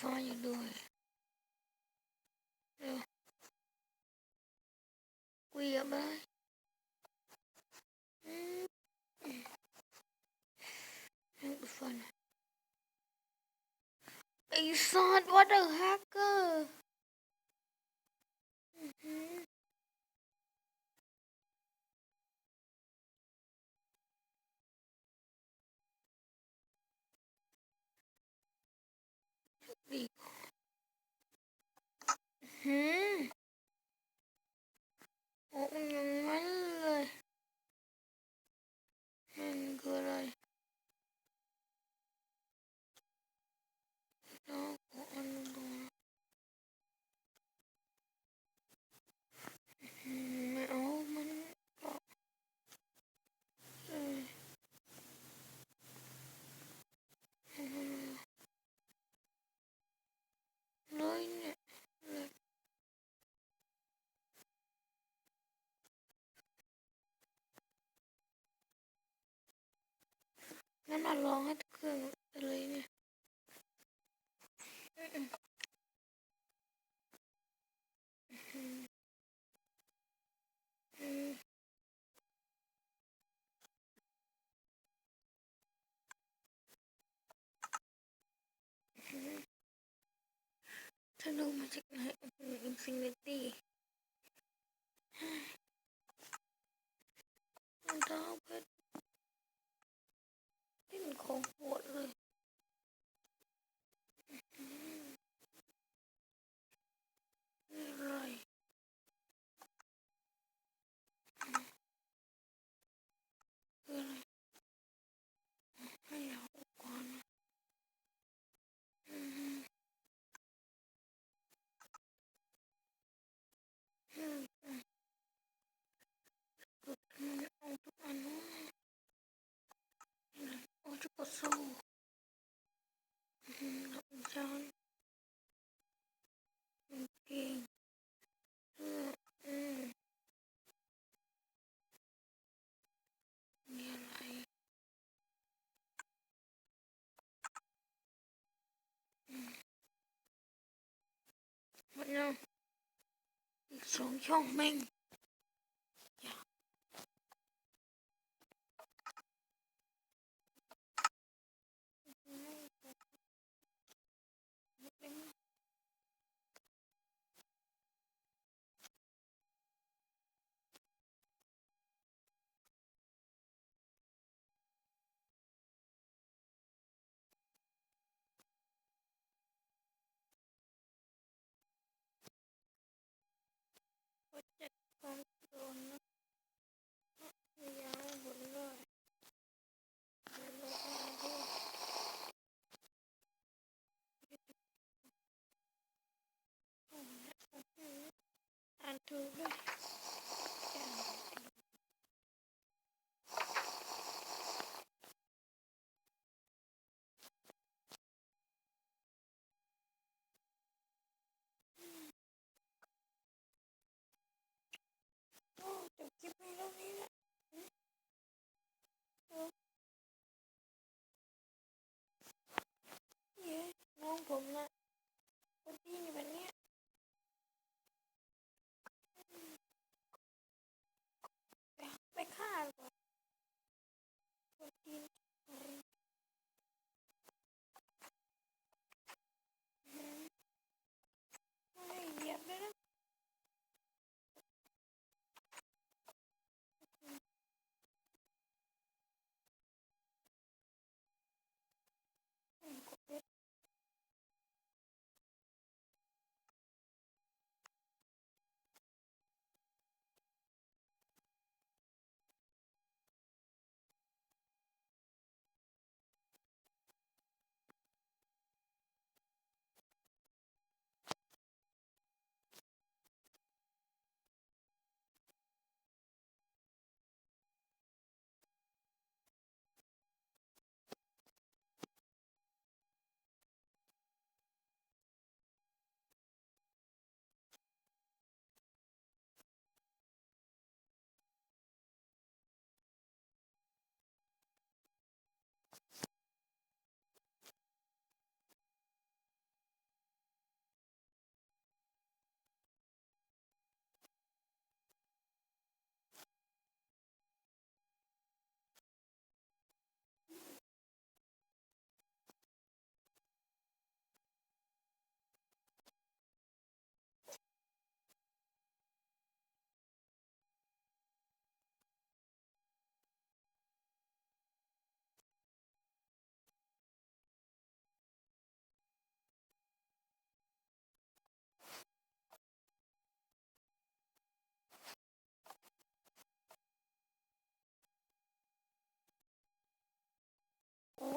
before you do it. Yeah. We are back. Mm-hmm. It was fun. Hey, son, what the heck? Uh? Mm-hmm. ฮึโอ้ยยังไม่ันอัร้องให้เครื่เลยเนี่ยถ้าดูมาจากไหนอินฟินิตี้ต้องเพื่อ Đồ.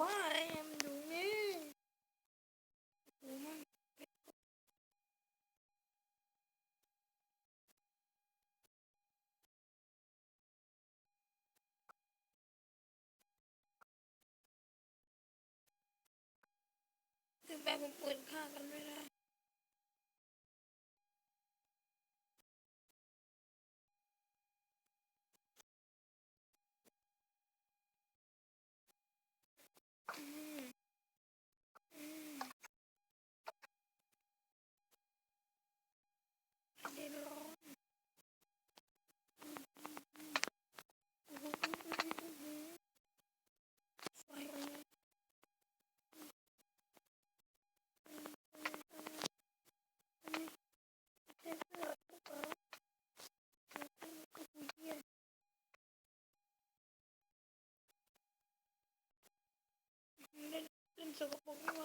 ว่าแรมดูนี่ดูมันคือบบผมเปิดค่ากันไม่ได้ 这个我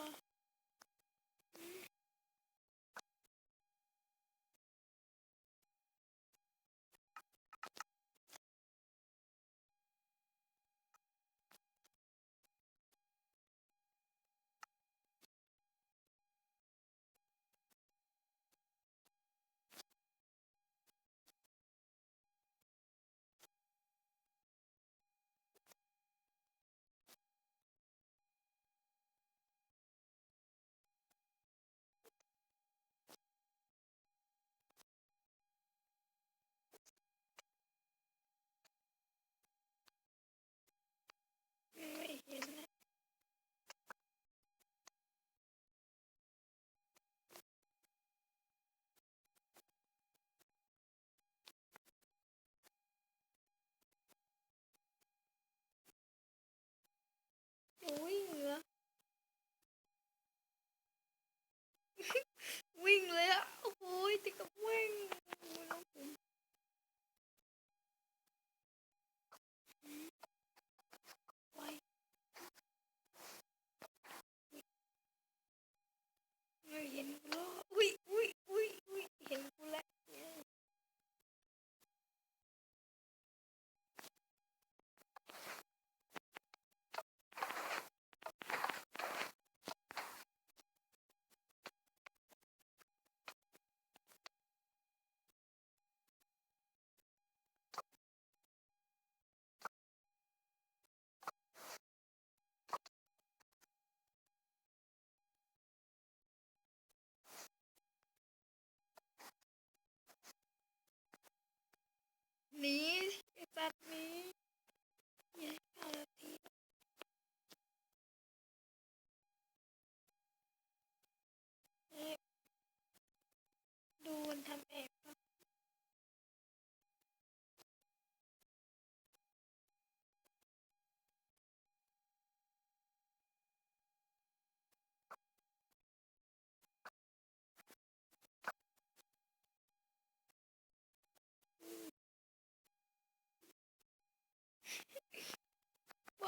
นี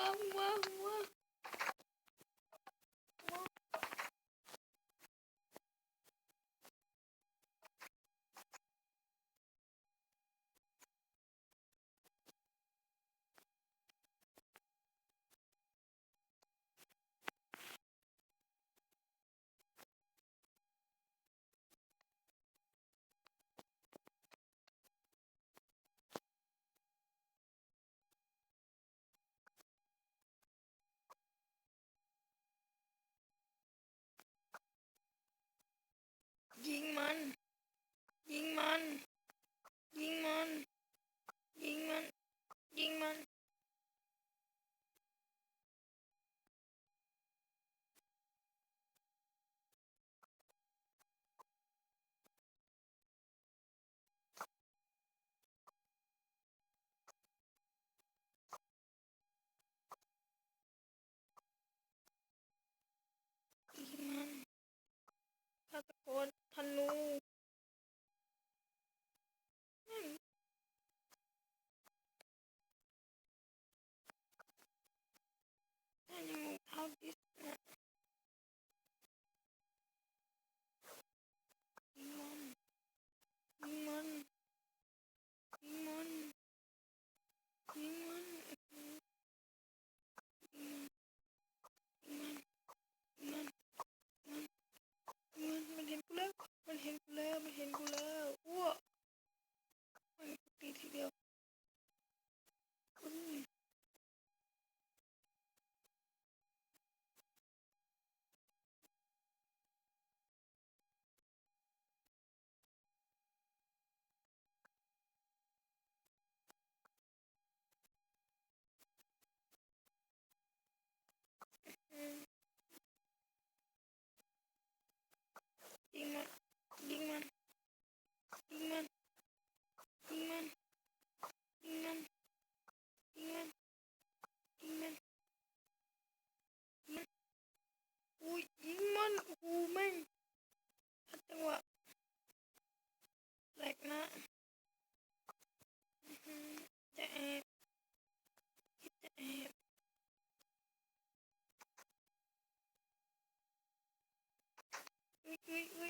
uau, uau, uau. ยิงมันยิงมันยิงมันยิงมันยิงมันยิงมันยิงมันมันอุ้ยยิงมันโอ้โหแม่งจังหวะแหลกนะจะแอบจะแอบอุ้ยอุ้ยอุ้ย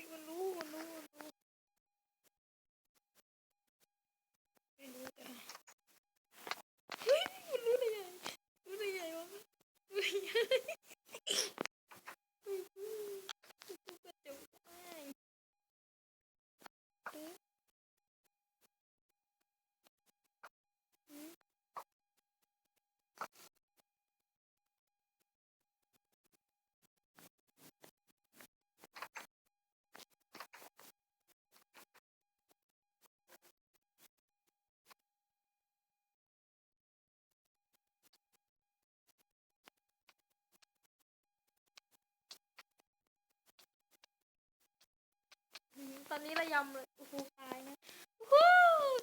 ตอนนี้ระยำเลยโอ้โหตายนะโอ้โห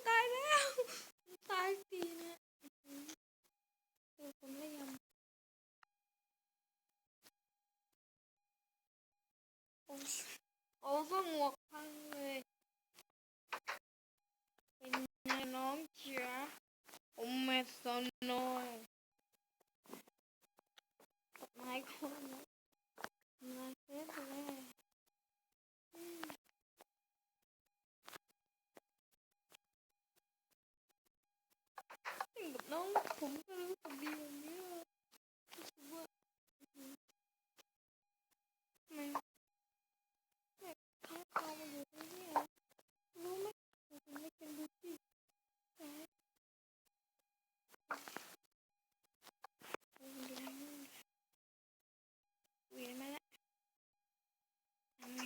ตายแล้ว ตายสีนะอื้อหือเออผมระยำโอ้โอ้ก็หมวกพังเลย เป็นไงน้องเชียผมแม่สนน้อยกดไม้คนนะไม้เฟสเลยอืม เล่นกับน้องผมก็รู้สึกดีแบบนี้อะรู้สึกว่าอื้อหือทำไมแบบข้างคาวมาอยู่ตรงนี้อะรู้ไหมว่าผมไม่เป็นบูตี้แต่โอ้ยดูนะเวียนมาแล้วทำไง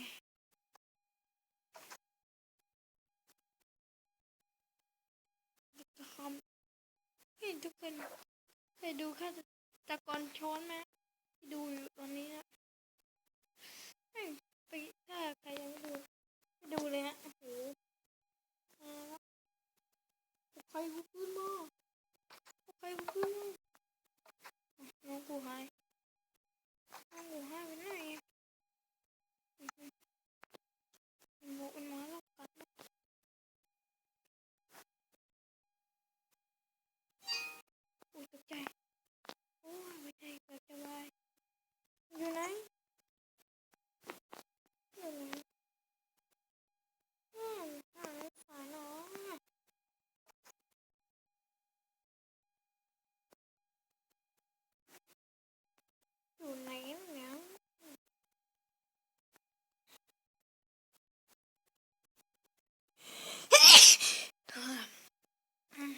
จะทำเห็นทุกคนเคยดูฆาตะกรช้อนไหมาดูอยู่ตอนนี้นะไปถ้าใครยังไม่ดูไปดูเลยฮะโอ้โหมาแล้วเอาใครกูขึ้นมาเอาใครกูขึ้นมาน้องกูหายน้องกูหายไปไหนหมันบอกมันมาแล้วกัดนะอุ้ยตกใจ โอ้ยไม่ใช่เกิดจะวายอยู่ไหนอยู่ไหนอืมหาไม่สายน้องอะอยู่ไหนเนี่ยเอออืม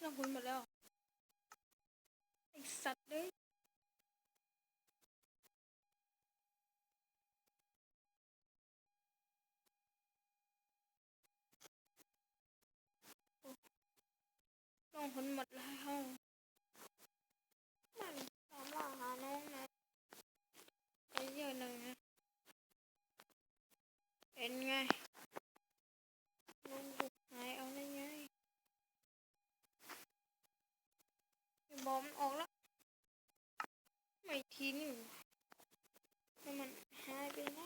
เราคุยหมดแล้ว ไอสัตว์เลย องคนหมดแล้วมันตามล่าหาน้องนะไปเยอะหนึ่งนะเป็นไงน้องบุกหายเอาได้ไงไอ้บอมนออกแล้ว ไม่ทีนี่หว่าแล้วมันหายไปไหน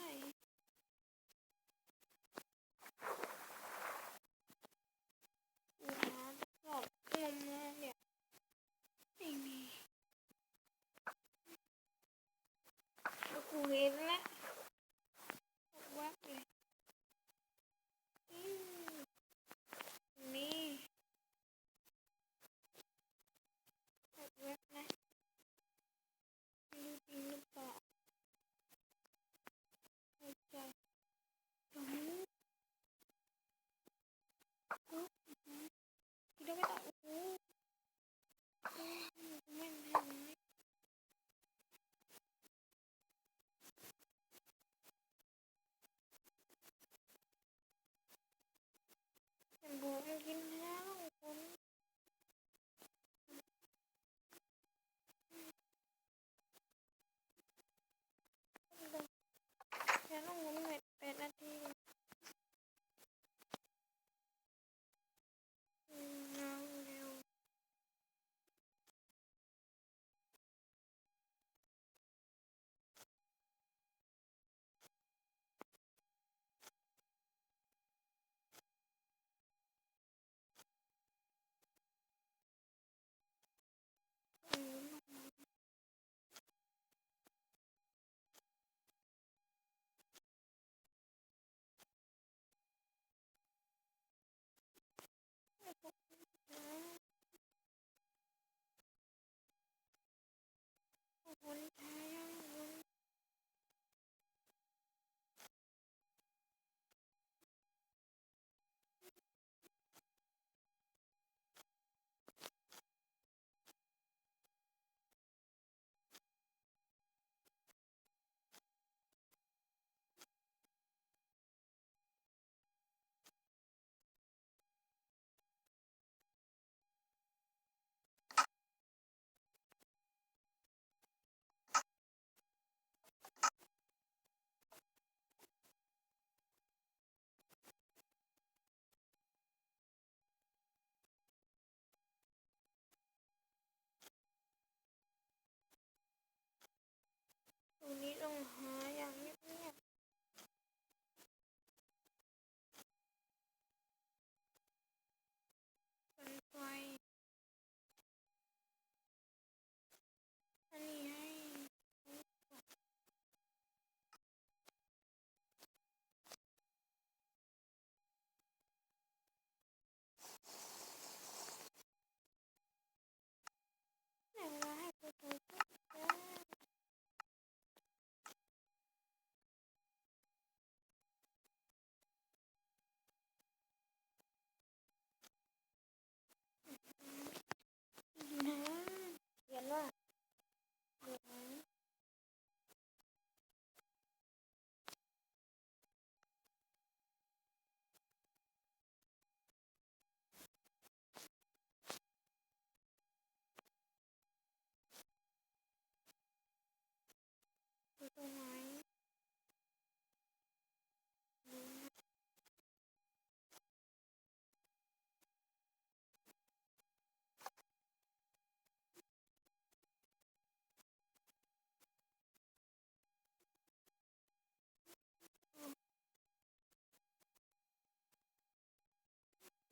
นนี้ต้องหาอย่าง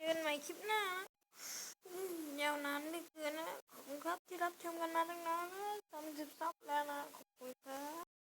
กันใหม่คลิปหน้ายาวนานเหลือเกินนะ ขอบคุณครับที่รับชมกันมาตั้งนานนะสามสิบซับแล้วนะ ขอบคุณครับ